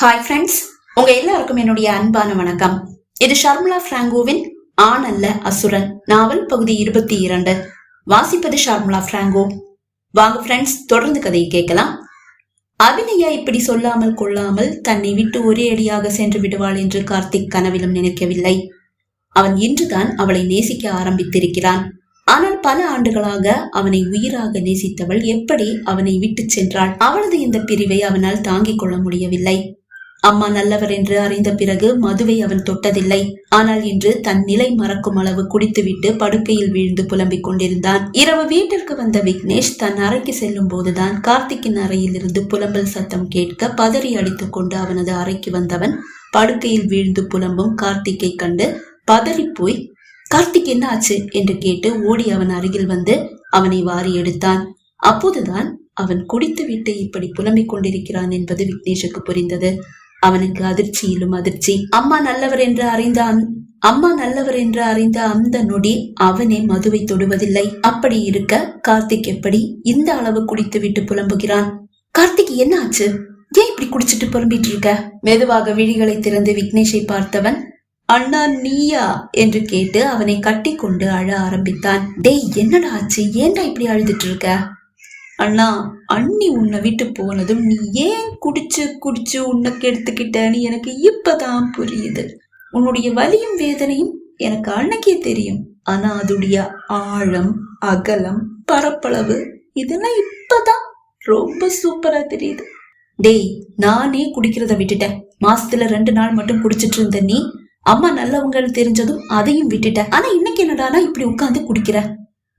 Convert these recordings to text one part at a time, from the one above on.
Hi friends உங்க எல்லாருக்கும் என்னுடைய அன்பான வணக்கம். இது ஷர்மிளா பிராங்கோவின் ஆண் அல்ல அசுரன் நாவல் பகுதி இருபத்தி இரண்டு. வாசிப்பது ஷர்மிளா பிராங்கோ. வாங்க ஃப்ரெண்ட்ஸ் தொடர்ந்து கதையை கேட்கலாம். அபிநயா இப்படி சொல்லாமல் கொள்ளாமல் தன்னை விட்டு ஒரே அடியாக சென்று விடுவாள் என்று கார்த்திக் கனவிலும் நினைக்கவில்லை. அவன் இன்றுதான் அவளை நேசிக்க ஆரம்பித்திருக்கிறான். ஆனால் பல ஆண்டுகளாக அவனை உயிராக நேசித்தவள் எப்படி அவனை விட்டு சென்றாள்? அவளது இந்த பிரிவை அவனால் தாங்கிக் கொள்ள முடியவில்லை. அம்மா நல்லவர் என்று அறிந்த பிறகு மதுவை அவன் தொட்டதில்லை. ஆனால் இன்று தன் நிலை மறக்கும் அளவு குடித்துவிட்டு படுக்கையில் வீழ்ந்து புலம்பிக் கொண்டிருந்தான். இரவு வீட்டிற்கு வந்த விக்னேஷ் தன் அறைக்கு செல்லும் போதுதான் கார்த்திக்கின் அறையில் இருந்து புலம்பல் சத்தம் கேட்க பதறி அடித்துக் கொண்டு அவனது அறைக்கு வந்தவன் படுக்கையில் வீழ்ந்து புலம்பும் கார்த்திக்கை கண்டு பதறி போய் கார்த்திக் என்ன ஆச்சு? என்று கேட்டு ஓடி அவன் அருகில் வந்து அவனை வாரி எடுத்தான். அப்போதுதான் அவன் குடித்துவிட்டு இப்படி புலம்பிக் கொண்டிருக்கிறான் என்பது விக்னேஷுக்கு புரிந்தது. அவனுக்கு அதிர்ச்சியிலும் அதிர்ச்சி. அம்மா நல்லவர் என்று அறிந்த அம்மா நல்லவர் என்று அறிந்த அந்த நொடி அவனே மதுவை தொடுவதில்லை. அப்படி இருக்க கார்த்திக் எப்படி இந்த அளவு குடித்து விட்டு புலம்புகிறான்? கார்த்திக் என்ன ஆச்சு? ஏன் இப்படி குடிச்சிட்டு புலம்பிட்டு இருக்க? மெதுவாக விழிகளை திறந்து விக்னேஷை பார்த்தவன் அண்ணா நீயா? என்று கேட்டு அவனை கட்டி கொண்டு அழ ஆரம்பித்தான். டேய் என்னடா ஆச்சு? ஏன்டா இப்படி அழுதுட்டு இருக்க? அண்ணா அண்ணி உன்னை விட்டு போனதும் நீ ஏன் குடிச்சு குடிச்சு உன்னை நீ எனக்கு இப்பதான் புரியுது. உன்னுடைய வலியும் வேதனையும் எனக்கு அன்னைக்கே தெரியும். ஆனா அதுடைய ஆழம் அகலம் பரப்பளவு இதெல்லாம் இப்பதான் ரொம்ப சூப்பரா தெரியுது. டேய் நானே குடிக்கிறத விட்டுட்டேன். மாசத்துல ரெண்டு நாள் மட்டும் குடிச்சிட்டு இருந்த நீ அம்மா நல்லவங்கன்னு தெரிஞ்சதும் அதையும் விட்டுட்டேன் ஆனா இன்னைக்கு என்னடானா இப்படி உட்காந்து குடிக்கிற?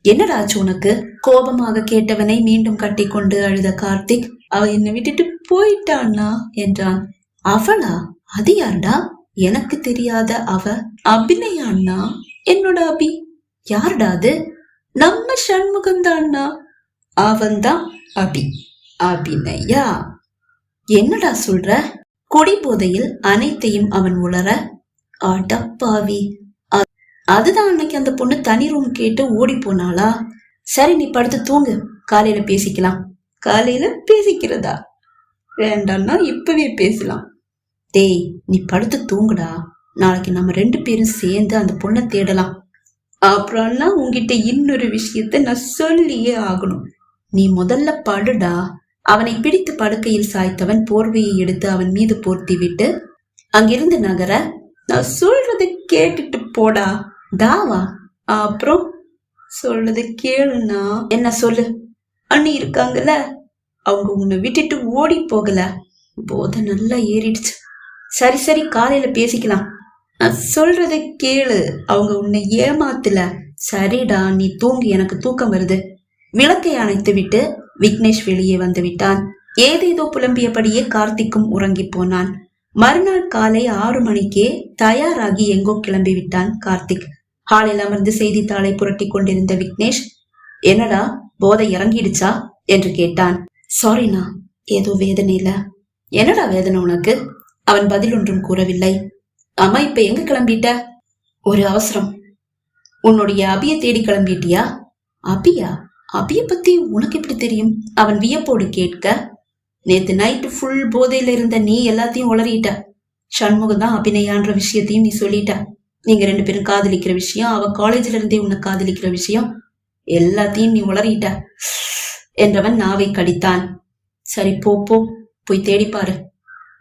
என்னடாச்சு உனக்கு? கோபமாக கேட்டவனை மீண்டும் கட்டிக்கொண்டு அழுத கார்த்திக் அவ என்னை விட்டுட்டு போயிட்டான்னா? என்றான். அவளா? அது யாருடா? எனக்கு தெரியாத அவ. அபிநயா அண்ணா என்னோட அபி. யாருடா அது? நம்ம சண்முகம் அண்ணா அவன்தான் அபி. அபிநயா? என்னடா சொல்ற? குடி போதையில் அனைத்தையும் அவன் உளர அடப்பாவி. அதுதான் அன்னைக்கு அந்த பொண்ணு தனி ரூம் கேட்டு ஓடி போனாளா? சரி நீ படுத்து தூங்கு. காலையில பேசிக்கலாம். காலையில பேசிக்கிறதா? வேண்டாம்னா இப்பவே பேசலாம். டேய் நீ படுத்து தூங்குடா. நாளைக்கு நம்ம ரெண்டு பேரும் சேர்ந்து அந்த பொண்ணை தேடலாம். அப்புறம்னா உங்ககிட்ட இன்னொரு விஷயத்த நான் சொல்லியே ஆகணும். நீ முதல்ல படுடா. அவனை பிடித்து படுக்கையில் சாய்த்தவன் போர்வையை எடுத்து அவன் மீது போர்த்தி விட்டு அங்கிருந்து நகர நான் சொல்றதை கேட்டுட்டு போடா. தாவா அப்புறம் சொல்றத கேளுனா என்ன சொல்லு? அண்ணி இருக்காங்கல்ல? அவங்க உன்னை விட்டுட்டு ஓடி போகல. போதை நல்லா ஏறிடுச்சு. சரி சரி காலையில பேசிக்கலாம். நான் சொல்றத கேளு. அவங்க உன்னை ஏமாத்துல. சரிடா நீ தூங்கு எனக்கு தூக்கம் வருது. விளக்கை அணைத்து விட்டு விக்னேஷ் வெளியே வந்து விட்டான். ஏதேதோ புலம்பியபடியே கார்த்திக்கும் உறங்கி போனான். மறுநாள் காலை ஆறு மணிக்கே தயாராகி எங்கோ கிளம்பி விட்டான் கார்த்திக். ஹாலில் அமர்ந்து செய்தித்தாளை புரட்டி கொண்டிருந்த விக்னேஷ் என்னடா போதை இறங்கிடுச்சா? என்று கேட்டான். சாரிண்ணா ஏதோ வேதனையில என்னடா வேதனை உனக்கு? அவன் பதில் ஒன்றும் கூறவில்லை. அம்மா இப்ப எங்க கிளம்பிட்ட? ஒரு அவசரம். உன்னுடைய அபிய தேடி கிளம்பிட்டியா? அபியா? அபிய பத்தி உனக்கு எப்படி தெரியும்? அவன் வியப்போடு கேட்க நேத்து நைட்டு ஃபுல் போதையில இருந்த நீ எல்லாத்தையும் உளறிட்ட. சண்முகம் தான் அபிநயான்ற விஷயத்தையும் நீ சொல்லிட்ட. நீங்க ரெண்டு பேரும் காதலிக்கிற விஷயம் அவ காலேஜ்ல இருந்தே உன்னை காதலிக்கிற விஷயம் எல்லாத்தையும் நீ உளறிட்ட. என்றவன் நாவை கடித்தான். சரி போ போ போய் தேடி பாரு.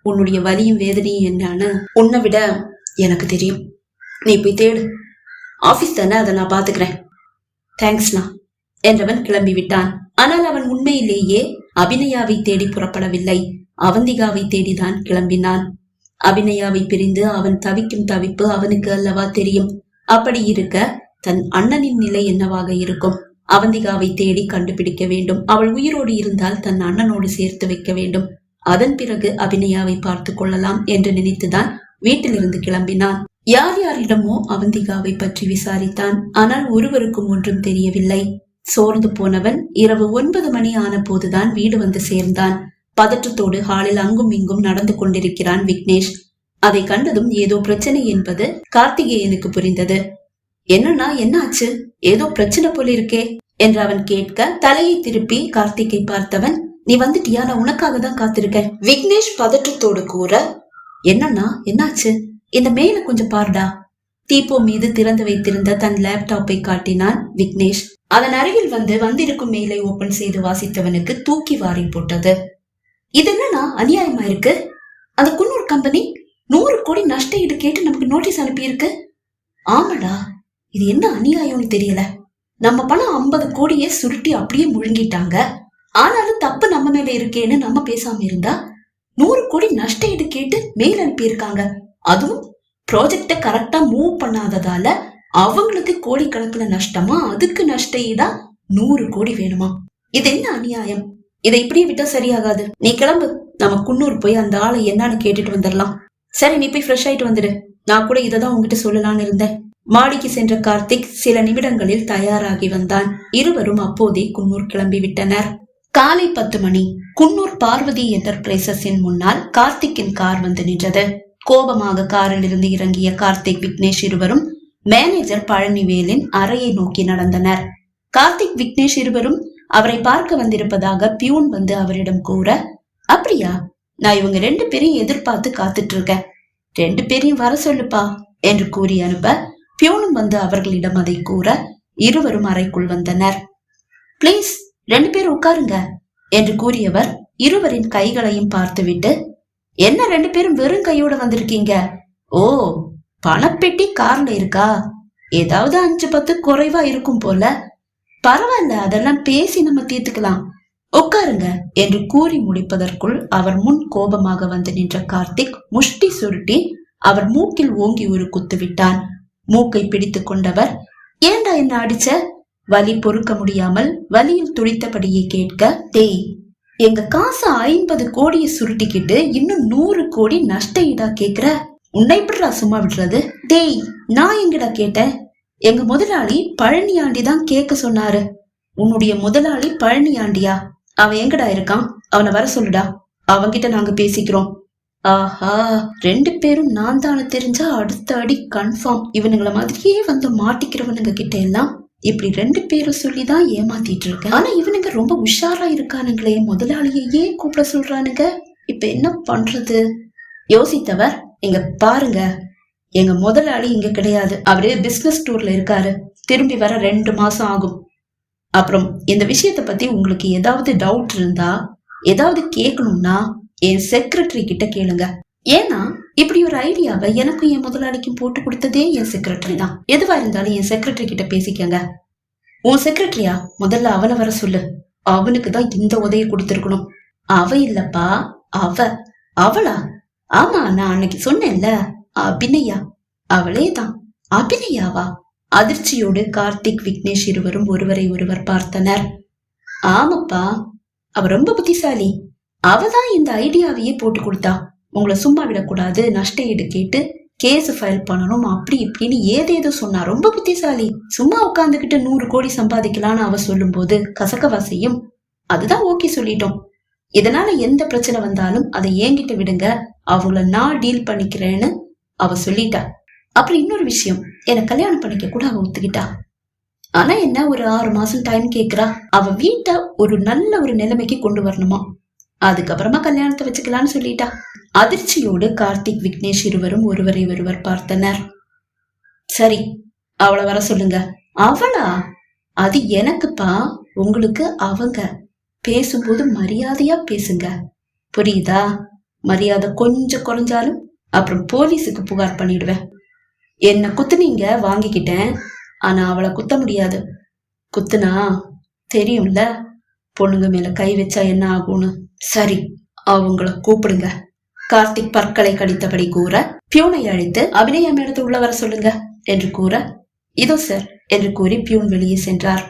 உன்னுடைய வலியும் வேதனையும் என்னன்னு உன்னை விட எனக்கு தெரியும். நீ போய் தேடு. ஆபீஸ் தானே அதை நான் பாத்துக்கிறேன். தேங்க்ஸ்ண்ணா என்றவன் கிளம்பி விட்டான். ஆனால் அவன் உண்மையிலேயே அபிநயாவை தேடி புறப்படவில்லை. அவந்திகாவை தேடிதான் கிளம்பினான். அபிநயாவை பிரிந்து அவன் தவிக்கும் தவிப்பு அவனுக்கு அல்லவா தெரியும். அப்படி இருக்க தன் அண்ணனின் நிலை என்னவாக இருக்கும்? அவந்திகாவை தேடி கண்டுபிடிக்க வேண்டும். அவள் உயிரோடு இருந்தால் தன் அண்ணனோடு சேர்த்து வைக்க வேண்டும். அதன் பிறகு அபிநயாவை பார்த்து கொள்ளலாம் என்று நினைத்துதான் வீட்டிலிருந்து கிளம்பினான். யார் யாரிடமோ அவந்திகாவை பற்றி விசாரித்தான். ஆனால் ஒருவருக்கும் ஒன்றும் தெரியவில்லை. சோர்ந்து போனவன் இரவு ஒன்பது மணி ஆன போதுதான் வீடு வந்து சேர்ந்தான். பதற்றத்தோடு ஹாலில் அங்கும் இங்கும் நடந்து கொண்டிருக்கிறான் விக்னேஷ். அதை கண்டதும் ஏதோ பிரச்சனை என்பது கார்த்திகேயனுக்கு புரிந்தது. என்னன்னா என்னாச்சு? ஏதோ பிரச்சனை போல இருக்கே என்று அவன் கேட்க தலையை திருப்பி கார்த்திகை பார்த்தவன் நீ வந்துட்டியா? நான் உனக்காக தான் காத்திருக்கேன். விக்னேஷ் பதற்றத்தோடு கூற என்னன்னா என்னாச்சு? இந்த மேல கொஞ்சம் பாருடா. தீபோ மீது திறந்து வைத்திருந்த தன் லேப்டாப்பை காட்டினான் விக்னேஷ். அதன் அருகில் வந்து வந்திருக்கும் மேலை ஓபன் செய்து வாசித்தவனுக்கு தூக்கி வாரி போட்டது. இது என்னன்னா அநியாயமா இருக்கு? அந்த குன்னூர் கம்பெனி நூறு கோடி நஷ்ட ஈடு கேட்டு நமக்கு நோட்டீஸ் அனுப்பியிருக்கு. ஆமாடா இது என்ன அநியாயம்னு தெரியல. நம்ம பணம் ஐம்பது கோடியே சுருட்டி அப்படியே முழுங்கிட்டாங்க. ஆனாலும் தப்பு நம்ம மேல இருக்கேன்னு நம்ம பேசாம இருந்தா நூறு கோடி நஷ்ட ஈடு கேட்டு மேல் அனுப்பியிருக்காங்க. அதுவும் ப்ராஜெக்டை கரெக்டா மூவ் பண்ணாததால அவங்களுக்கு கோடிக்கணக்கில் நஷ்டமா அதுக்கு நஷ்ட ஈடா நூறு கோடி வேணுமா? இது என்ன அநியாயம்? இதை இப்படியே விட்டா சரியாகாது. நீ கிளம்பு. நம்ம குன்னூர் போய் அந்த ஆளை என்னன்னு கேட்டுட்டு வந்துடலாம். சரி நீ போய் ஃப்ரெஷ் ஆயிட்டு வந்துடு. நான் கூட இதை தான் உங்ககிட்ட சொல்லலாம்னு இருந்தேன். மாடிக்கு சென்ற கார்த்திக் சில நிமிடங்களில் தயாராகி வந்தான். இருவரும் அப்போதே குன்னூர் கிளம்பி விட்டனர். காலை பத்து மணி. குன்னூர் பார்வதி என்டர்பிரைசஸின் முன்னால் கார்த்திக்கின் கார் வந்து நின்றது. கோபமாக காரில் இருந்து இறங்கிய கார்த்திக் விக்னேஷ் இருவரும் மேனேஜர் பழனிவேலின் அறையை நோக்கி நடந்தனர். கார்த்திக் விக்னேஷ் இருவரும் அவரை பார்க்க வந்திருப்பதாக பியூன் வந்து அவரிடம் கூற அப்படியா? நான் இவங்க ரெண்டு பேரையும் எதிர்பார்த்து காத்துட்டு இருக்கேன் ரெண்டு பேரையும் வர சொல்லுப்பா என்று கூறி அனுப்ப பியூனும் வந்து அவர்களிடம் அதை கூற இருவரும் அறைக்குள் வந்தனர். ப்ளீஸ் ரெண்டு பேர் உட்காருங்க என்று கூறியவர் இருவரின் கைகளையும் பார்த்துவிட்டு என்ன ரெண்டு பேரும் வெறும் கையோட வந்திருக்கீங்க? ஓ பணப்பெட்டி கார்ல இருக்கா? ஏதாவது அஞ்சு பத்து குறைவா இருக்கும் போல. பரவாயில்ல அதெல்லாம் பேசி நம்ம தீர்த்துக்கலாம். உட்காருங்க என்று கூறி முடிப்பதற்குள் அவர் முன் கோபமாக வந்து நின்ற கார்த்திக் முஷ்டி சுருட்டி அவர் மூக்கில் ஓங்கி ஒரு குத்து விட்டான். மூக்கை பிடித்துக் கொண்டவர் ஏண்டா என்ன அடிச்ச? வலி பொறுக்க முடியாமல் வலியில் துடித்தபடியே கேட்க டேய் எங்க காசு ஐம்பது கோடியை சுருட்டிக்கிட்டு இன்னும் நூறு கோடி நஷ்ட ஈடா கேக்குற? உன்னை எப்படிடா சும்மா விடுறது டேய் நான் எங்கடா கேட்டேன்? எங்க முதலாளி பழனியாண்டி தான் கேட்க சொன்னாரு. உன்னுடைய முதலாளி பழனியாண்டியா? அவன் எங்கடா இருக்கான்? அவனை வர சொல்லுடா. அவங்கிட்ட நாங்க பேசிக்கிறோம். ஆஹா ரெண்டு பேரும் நான் தானே தெரிஞ்சா அடுத்த அடி கன்ஃபார்ம் இவனுங்கள மாதிரியே வந்து மாட்டிக்கிறவனுங்க கிட்ட எல்லாம் இப்படி ரெண்டு பேரும் சொல்லிதான் ஏமாத்திட்டு இருக்கேன் ஆனா இவனுங்க ரொம்ப உஷாரா இருக்கானுங்களே முதலாளியை ஏன் கூப்பிட சொல்றானுங்க. இப்ப என்ன பண்றது? யோசித்தவர் இங்க பாருங்க. எங்க முதலாளி இங்க கிடையாது. அவரு பிசினஸ் டூர்ல இருக்காரு. திரும்பி வர ரெண்டு மாசம் ஆகும். அப்புறம் இந்த விஷயத்த பத்தி உங்களுக்கு ஏதாவது டவுட் இருந்தா ஏதாவது கேட்கணும்னா என் செக்ரட்டரி கிட்ட கேளுங்க. ஏன்னா இப்படி ஒரு ஐடியாவை எனக்கும் என் முதலாளிக்கும் போட்டு கொடுத்ததே என் செக்ரட்டரி தான். எதுவா இருந்தாலும் என் செக்ரட்டரி கிட்ட பேசிக்கங்க. உன் செக்ரட்டரியா முதல்ல அவனை வர சொல்லு. அவனுக்கு தான் இந்த உதவி கொடுத்துருக்கணும். அவ இல்லப்பா அவ. அவளா? ஆமா நான் அன்னைக்கு சொன்னேன்ல. அபிநயா. அவளே தான் அபிநயாவா? அதிர்ச்சியோடு கார்த்திக் விக்னேஷ் இருவரும் ஒருவரை ஒருவர் பார்த்தனர். ஆமாப்பா. அவ ரொம்ப புத்திசாலி. அவதான் இந்த ஐடியாவையே போட்டு கொடுத்தா. உங்களை சும்மா விடக்கூடாது நஷ்ட ஈடு கேட்டு கேஸ் ஃபைல் பண்ணணும் அப்படி இப்படின்னு ஏதேதோ சொன்னா. ரொம்ப புத்திசாலி. சும்மா உட்காந்துக்கிட்டு நூறு கோடி சம்பாதிக்கலாம்னு அவ சொல்லும்போது கசக்கவா செய்யும்? அதுதான் ஓகே சொல்லிட்டோம். இதனால எந்த பிரச்சனை வந்தாலும் அதை என்கிட்ட விடுங்க. அவங்கள நான் டீல் பண்ணிக்கிறேன்னு அவ சொல்லிட்டா. அப்புறம் இன்னொரு விஷயம் என்னை கல்யாணம் பண்ணிக்க கூட அவ ஒத்துக்கிட்டா. ஆனா என்ன ஒரு ஆறு மாசம் டைம் கேக்குறா. அவ வீட்டை ஒரு நல்ல ஒரு நிலைமைக்கு கொண்டு வரணுமா? அதுக்கப்புறமா கல்யாணத்தை வச்சுக்கலாம்னு சொல்லிட்டா. அதிர்ச்சியோடு கார்த்திக் விக்னேஷ் இருவரும் ஒருவரை ஒருவர் பார்த்தனர். சரி அவளை வர சொல்லுங்க. அவளா? அது எனக்குப்பா உங்களுக்கு அவங்க பேசும்போது மரியாதையா பேசுங்க. புரியுதா? மரியாதை கொஞ்சம் குறைஞ்சாலும் அப்புறம் போலீஸுக்கு புகார் பண்ணிடுவேன். என்ன குத்துனீங்க வாங்கிக்கிட்டேன். ஆனா அவளை குத்த முடியாது. குத்துனா தெரியும்ல? பொண்ணுங்க மேல கை வச்சா என்ன ஆகும்னு. சரி அவங்கள கூப்பிடுங்க. கார்த்திக் பற்களை கடித்தபடி கூற பியூனை அழைத்து அபிநயா எடுத்து உள்ள வர சொல்லுங்க என்று கூற இதோ சார் என்று கூறி பியூன் வெளியே சென்றார்.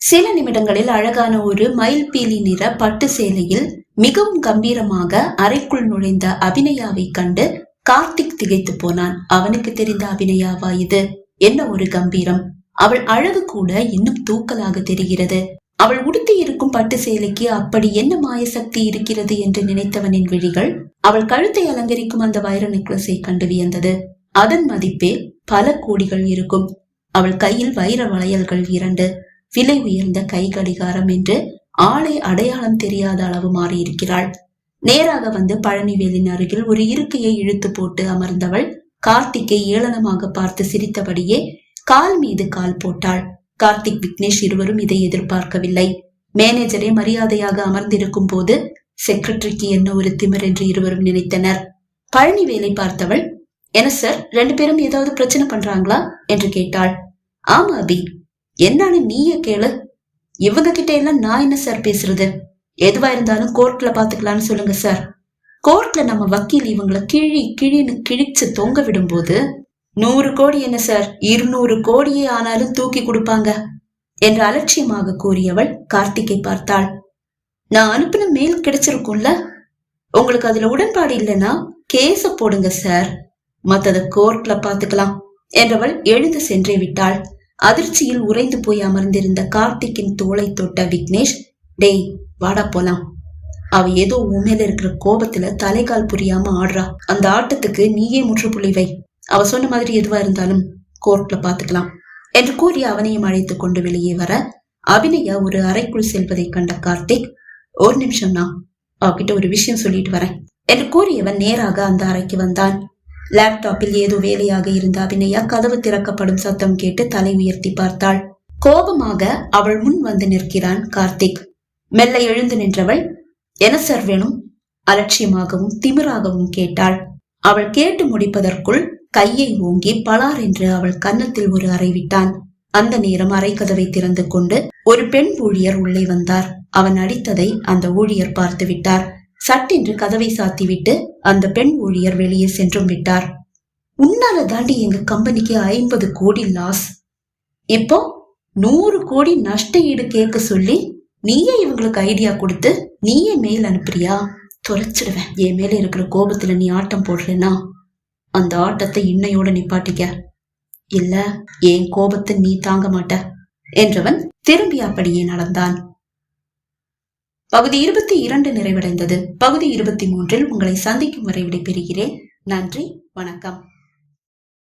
சில நிமிடங்களில் அழகான ஒரு மயில் பீலி நிற பட்டு சேலையில் மிகவும் கம்பீரமாக அறைக்குள் நுழைந்த அபிநயாவை கண்டு கார்த்திக் திகைத்து போனான். அவனுக்கு தெரிந்த அபிநயாவா இது? என்ன ஒரு கம்பீரம்? அவள் அழகு கூட இன்னும் தூக்கலாக தெரிகிறது. அவள் உடுத்தி இருக்கும் பட்டு சேலைக்கு அப்படி என்ன மாயசக்தி இருக்கிறது என்று நினைத்தவனின் விழிகள் அவள் கழுத்தை அலங்கரிக்கும் அந்த வைர நெக்லஸை கண்டு வியந்தது. அதன் மதிப்பே பல கோடிகள் இருக்கும். அவள் கையில் வைர வளையல்கள் இரண்டு. விலை உயர்ந்த கை கடிகாரம் என்று ஆளை அடையாளம் தெரியாத அளவு மாறியிருக்கிறாள். நேராக வந்து பழனிவேலின் அருகில் ஒரு இருக்கையை இழுத்து போட்டு அமர்ந்தவள் கார்த்திக்கை ஏளனமாக பார்த்து சிரித்தபடியே கால் மீது கால் போட்டாள். கார்த்திக் விக்னேஷ் இருவரும் இதை எதிர்பார்க்கவில்லை. மேனேஜரை மரியாதையாக அமர்ந்திருக்கும் போது செக்ரட்டரிக்கு என்ன ஒரு திமிர் என்று இருவரும் நினைத்தனர். பழனிவேலை பார்த்தவள் என்ன சார் ரெண்டு பேரும் ஏதாவது பிரச்சனை பண்றாங்களா? என்று கேட்டாள். ஆமா அபி என்னன்னு நீயே கேளு. இவங்க கிட்ட எல்லாம் நான் என்ன சார் பேசுறது? எதுவா இருந்தாலும் கோர்ட்ல பாத்துக்கலாம்னு சொல்லுங்க சார் கோர்ட்ல நம்ம வக்கீல் இவங்களை கிழி கிழின்னு கிழிச்சு தொங்க விடும்போது நூறு கோடி என்ன சார் இருநூறு கோடியே ஆனாலும் தூக்கி கொடுப்பாங்க என்று அலட்சியமாக கூறியவள் கார்த்திகை பார்த்தாள். நான் அனுப்பின மேல் கிடைச்சிருக்கும்ல? உங்களுக்கு அதுல உடன்பாடு இல்லைன்னா கேஸ போடுங்க சார் மத்தத கோர்ட்ல பாத்துக்கலாம் என்றவள் எழுந்து சென்றே விட்டாள். அதிர்ச்சியில் உறைந்து போய் அமர்ந்திருந்த கார்த்திக்கின் தோலை தொட்ட விக்னேஷ் டேய் வாடா போலாம். அவ ஏதோ உண்மையில இருக்கிற கோபத்துல தலைகால் புரியாம ஆடுறா. அந்த ஆட்டத்துக்கு நீயே முற்றுப்புள்ளி வை. அவ சொன்ன மாதிரி எதுவா இருந்தாலும் கோர்ட்ல பாத்துக்கலாம். என்று கூறி அவனையும் அழைத்துக் கொண்டு வெளியே வர அபிநயா ஒரு அறைக்குள் செல்வதை கண்ட கார்த்திக் ஒரு நிமிஷம்னா அவகிட்ட ஒரு விஷயம் சொல்லிட்டு வரேன். என்று கூறியவன் நேராக அந்த அறைக்கு வந்தான். லேப்டாப்பில் ஏதோ வேலையாக இருந்த அபிநயா கதவு திறக்கப்படும் சத்தம் கேட்டு தலை உயர்த்தி பார்த்தாள். கோபமாக அவள் முன் வந்து நிற்கிறான் கார்த்திக். மெல்ல எழுந்து நின்றவள் என்ன சார் வேணும்? அலட்சியமாகவும் திமிராகவும் கேட்டாள். அவள் கேட்டு முடிப்பதற்குள் கையை ஓங்கி பலார் என்று அவள் கன்னத்தில் ஒரு அறை விட்டான். அந்த நேரம் அறை கதவை திறந்து கொண்டு ஒரு பெண் ஊழியர் உள்ளே வந்தார். அவன் அடித்ததை அந்த ஊழியர் பார்த்து விட்டார். சட்டென்று கதவை சாத்திவிட்டு அந்த பெண் ஊழியர் வெளியே சென்றும் விட்டார். உன்னால தாண்டி எங்க கம்பெனிக்கு ஐம்பது கோடி லாஸ் இப்போ நூறு கோடி நஷ்ட ஈடு கேட்க சொல்லி நீயே இவங்களுக்கு ஐடியா கொடுத்து நீயே மெயில் அனுப்புறியா? தொலைச்சிடுவேன். என் மேலே இருக்கிற கோபத்துல நீ ஆட்டம் போடுறேன்னா அந்த ஆட்டத்தை இன்னையோட நிப்பாட்டிக்க. இல்ல என் கோபத்தை நீ தாங்க மாட்ட என்றவன் திரும்பி அப்படியே நடந்தான். பகுதி இருபத்தி இரண்டு நிறைவடைந்தது. பகுதி இருபத்தி மூன்றில் உங்களை சந்திக்கும் வரை விடைபெறுகிறேன். நன்றி வணக்கம்.